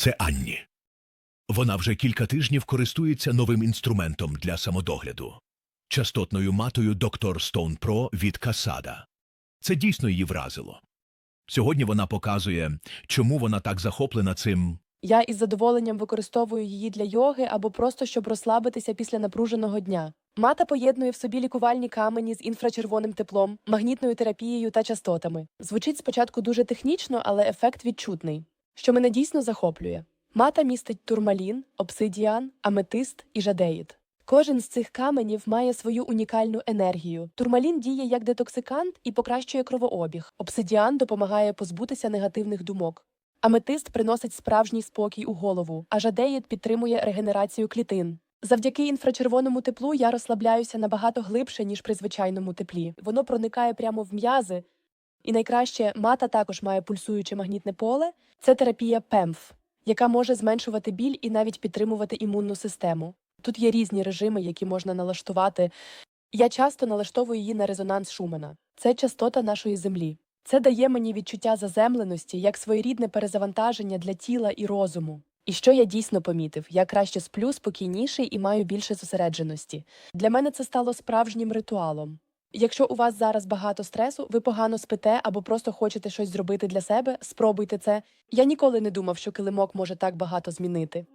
Це Анні. Вона вже кілька тижнів користується новим інструментом для самодогляду частотною матою Dr. Stone Pro від Касада. Це дійсно її вразило. Сьогодні вона показує, чому вона так захоплена цим. Я із задоволенням використовую її для йоги або просто щоб розслабитися після напруженого дня. Мата поєднує в собі лікувальні камені з інфрачервоним теплом, магнітною терапією та частотами. Звучить спочатку дуже технічно, але ефект відчутний, що мене дійсно захоплює. Мата містить турмалін, обсидіан, аметист і жадеїд. Кожен з цих каменів має свою унікальну енергію. Турмалін діє як детоксикант і покращує кровообіг. Обсидіан допомагає позбутися негативних думок. Аметист приносить справжній спокій у голову, а жадеїд підтримує регенерацію клітин. Завдяки інфрачервоному теплу я розслабляюся набагато глибше, ніж при звичайному теплі. Воно проникає прямо в м'язи. І найкраще мата також має пульсуюче магнітне поле. Це терапія ПЕМФ, яка може зменшувати біль і навіть підтримувати імунну систему. Тут є різні режими, які можна налаштувати. Я часто налаштовую її на резонанс Шумана. Це частота нашої землі. Це дає мені відчуття заземленості як своєрідне перезавантаження для тіла і розуму. І що я дійсно помітив, я краще сплю спокійніший і маю більше зосередженості. Для мене це стало справжнім ритуалом. Якщо у вас зараз багато стресу, ви погано спите або просто хочете щось зробити для себе, спробуйте це. Я ніколи не думав, що килимок може так багато змінити.